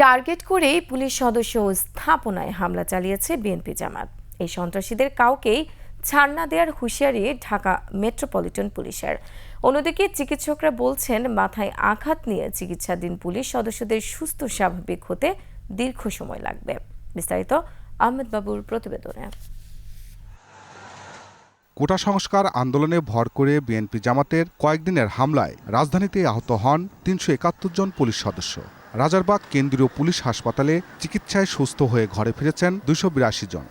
Target করেই police সদস্য স্থাপনায় হামলা চালিয়েছে বিএনপি জামাত। এই সন্ত্রাসীদের কাউকেই ছাড় না দেওয়ার হুঁশিয়ারি ঢাকা মেট্রোপলিটন পুলিশের। অন্যদিকে চিকিৎসকরা বলছেন, মাথায় আঘাত নিয়ে চিকিৎসাধীন পুলিশ সদস্যদের সুস্থ স্বাভাবিক হতে দীর্ঘ সময় লাগবে। বিস্তারিত আহমেদ বাবুর প্রতিবেদনে। কোটা সংস্কার আন্দোলনে ভর করে বিএনপি জামাতের কয়েকদিনের হামলায় রাজধানীতে আহত হন তিনশো একাত্তর জন পুলিশ সদস্য। রাজারবাগ কেন্দ্রীয় পুলিশ হাসপাতালে চিকিৎসায় সুস্থ হয়ে ঘরে ফিরেছেন দুশো বিরাশি জন।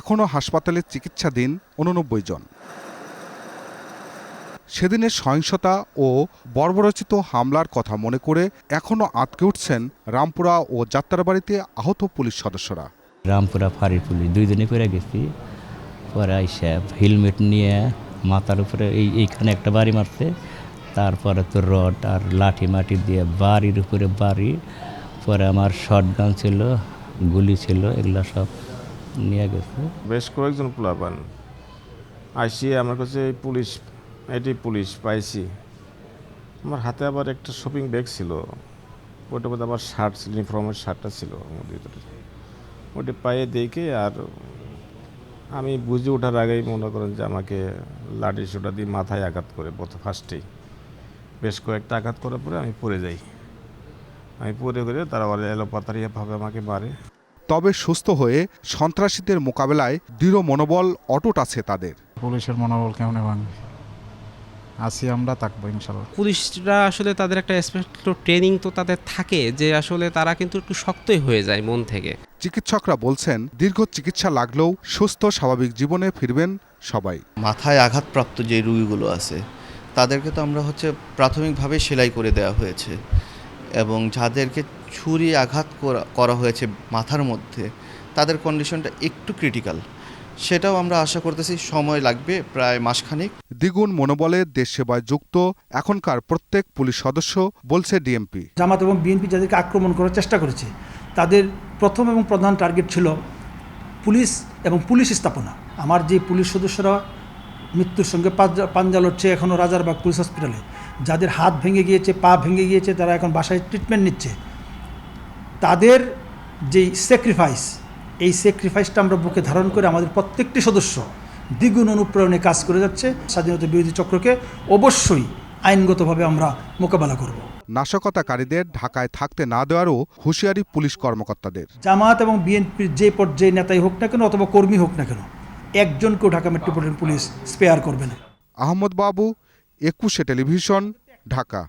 এখনও হাসপাতালে চিকিৎসাধীন উননব্বই জন। সেদিনের সহিংসতা ও বর্বরচিত হামলার কথা মনে করে এখনও আটকে উঠছেন রামপুরা ও যাত্রাবাড়িতে আহত পুলিশ সদস্যরা। রামপুরা ফাঁড়ির পুলিশ দুই দিনে করে গেছি। পরে হেলমেট নিয়ে মাথার উপরে এই এইখানে একটা বাড়ি মারছে। তারপরে তো রড আর লাঠি মাটি দিয়ে বাড়ির উপরে বাড়ি, পরে আমার শর্ট গান ছিল, গুলি ছিল, এগুলো সব নিয়ে গেছে। বেশ কয়েকজন পোলাপান আইসি, আমার কাছে পুলিশ, এটি পুলিশ পাইছি। আমার হাতে আবার একটা শপিং ব্যাগ ছিল, ওটার মধ্যে আবার শার্ট ছিল ইউনিফর্মের শার্টটা ছিল আমার ভিতরে। ওটা পায়ে দেখে আর আমি বুঝে ওঠার আগেই মনে করেন যে আমাকে লাঠি সোটা দিয়ে মাথায় আঘাত করে, প্রথম ফার্স্টেই বেশ কয়েকটা আঘাত করার পরে আমি পড়ে যাই। আমি পড়ে করে তারা আবার এলোপাতারিয়াভাবে আমাকে মারে। তবে সুস্থ হয়ে সন্ত্রাসীদের মোকাবেলায় দৃঢ় মনোবল অটুট আছে তাদের। পুলিশের মনোবল কেমন ভাঙবে? আছি আমরা থাকব ইনশাল্লাহ পুলিশরা আসলে তাদের একটা স্পেশাল ট্রেনিং তো তাদের থাকে যে আসলে তারা কিন্তু একটু শক্তই হয়ে যায় মন থেকে। চিকিৎসকরা বলছেন দীর্ঘ চিকিৎসা লাগলেও সুস্থ স্বাভাবিক জীবনে ফিরবেন সবাই। মাথায় আঘাতপ্রাপ্ত যে রুগীগুলো আছে তাদেরকে তো আমরা হচ্ছে প্রাথমিকভাবে সেলাই করে দেওয়া হয়েছে এবং যাদেরকে ছুরি আঘাত করা- করা হয়েছে মাথার মধ্যে তাদের কন্ডিশনটা একটু ক্রিটিক্যাল সেটাও আমরা আশা করতেছি সময় লাগবে প্রায় মাসখানেক। দ্বিগুণ মনোবলে দেশ সেবায় যুক্ত এখনকার প্রত্যেক পুলিশ সদস্য বলছে ডিএমপি। জামাত এবং বিএনপি যাদেরকে আক্রমণ করার চেষ্টা করেছে তাদের প্রথম এবং প্রধান টার্গেট ছিল পুলিশ এবং পুলিশ স্থাপনা। আমার যে পুলিশ সদস্যরা মৃত্যুর সঙ্গে পাঞ্জা- লড়ছে এখনও রাজারবাগ পুলিশ হসপিটালে। যাদের হাত ভেঙে গিয়েছে পা ভেঙে গিয়েছে তারা এখন বাসায় ট্রিটমেন্ট নিচ্ছে। তাদের যেই স্যাক্রিফাইস এই স্যাক্রিফাইসটা আমরা বুকে ধারণ করে আমাদের প্রত্যেকটি সদস্য দ্বিগুণ অনুপ্রেরণে কাজ করে যাচ্ছে। স্বাধীনতা বিরোধী চক্রকে অবশ্যই আইনগতভাবে আমরা মোকাবেলা করব। নাশকতাকারীদের ঢাকায় থাকতে না দেওয়ারও হুঁশিয়ারি পুলিশ কর্মকর্তাদের। জামাত এবং বিএনপির যে পর্যায়ে নেতাই হোক না কেন অথবা কর্মী হোক না কেন একজনকেও ঢাকা মেট্রোপলিটন পুলিশ স্পেয়ার করবে না। আহমদ বাবু একুশে টেলিভিশন ঢাকা।